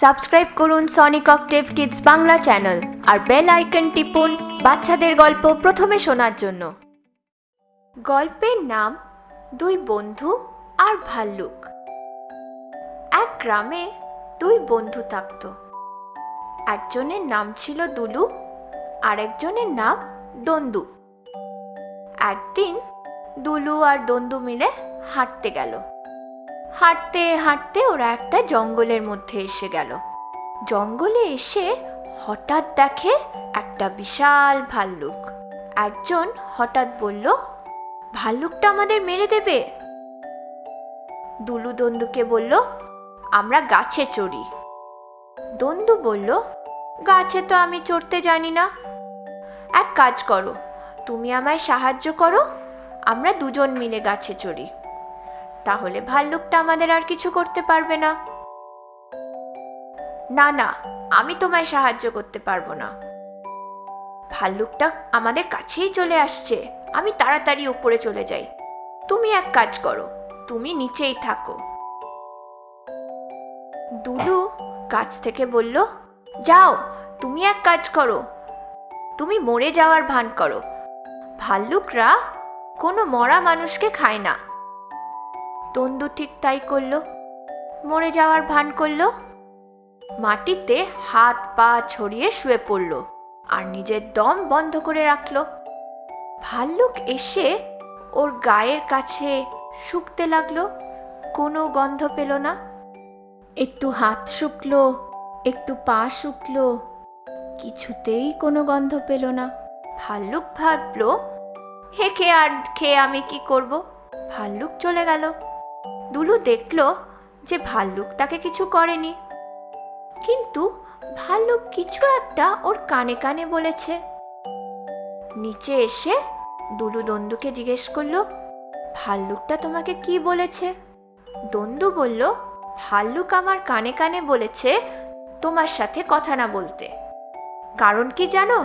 Subscribe করুন Sonic Octave Kids Bangla channel আর bell icon টিপুন বাচ্চাদের গল্প প্রথমে শোনার জন্য। গল্পের নাম দুই বন্ধু আর ভাল্লুক। এক গ্রামে দুই বন্ধু থাকত। একজনের নাম ছিল দুলু আর একজনের নাম দন্দু। একদিন দুলু আর দন্দু মিলে হাঁটতে গেল। হাঁটতে হাঁটতে ওরা একটা জঙ্গলের মধ্যে এসে গেল। জঙ্গলে এসে হঠাৎ দেখে একটা বিশাল ভাল্লুক। একজন হঠাৎ বলল, ভাল্লুকটা আমাদের মেরে দেবে। দুলু দন্দুকে বলল, আমরা গাছে চড়ি। দন্দু বলল, গাছে তো আমি চড়তে জানি না। এক কাজ করো, তুমি আমায় সাহায্য করো, আমরা দুজন মিলে গাছে চড়ি। তাহলে ভাল্লুকটা আমাদের আর কিছু করতে পারবে না। না না, আমি তোমায় সাহায্য করতে পারব না। ভাল্লুকটা আমাদের কাছেই চলে আসছে। আমি তাড়াতাড়ি উপরে চলে যাই। তুমি এক কাজ করো, তুমি নিচেই থাকো। দুলু গাছ থেকে বলল, যাও, তুমি এক কাজ করো। তুমি মরে যাওয়ার ভান করো। ভাল্লুকরা কোনো মরা মানুষকে খায় না। তন্দু ঠিক তাই করল। মরে যাওয়ার ভান করল। মাটিতে হাত পা ছড়িয়ে শুয়ে পড়ল আর নিজের দম বন্ধ করে রাখল। ভাল্লুক এসে ওর গায়ের কাছে শুকতে লাগল, কোনো গন্ধ পেল না। একটু হাত শুকলো, একটু পা শুকলো, কিছুতেই কোনো গন্ধ পেল না। ভাল্লুক ভাবলো হেঁকে আর খেয়ে আমি কি করব? ভাল্লুক চলে গেল। দুলু দেখল যে ভাল্লুক তাকে কিছু করেনি। কিন্তু ভাল্লুক কিছু একটা ওর কানে কানে বলেছে। নিচে এসে দুলু দন্দুকে জিজ্ঞেস করল, ভাল্লুকটা তোমাকে কি বলেছে? দন্দু বলল, ভাল্লুক আমার কানে কানে বলেছে তোমার সাথে কথা না বলতে। কারণ কি জানো?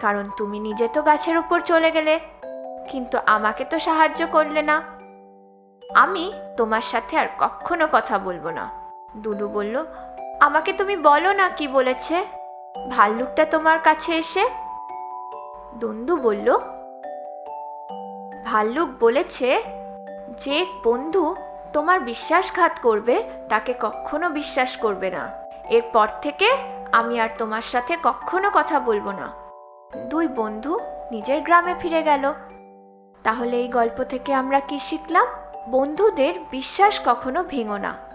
কারণ তুমি নিজে তো গাছের উপর চলে গেলে, কিন্তু আমাকে তো সাহায্য করলে না। আমি তোমার সাথে আর কখনো কথা বলব না। দুলু বলল, আমাকে তুমি বলো না কি বলেছে? ভাল্লুকটা তোমার কাছে এসে? দন্দু বলল, ভাল্লুক বলেছে যে বন্ধু তোমার বিশ্বাসঘাত করবে, তাকে কখনো বিশ্বাস করবে না। এরপর থেকে আমি আর তোমার সাথে কখনো কথা বলব না। দুই বন্ধু নিজের গ্রামে ফিরে গেল। তাহলে এই গল্প থেকে আমরা কি শিখলাম? বন্ধুদের বিশ্বাস কখনো ভেঙো না।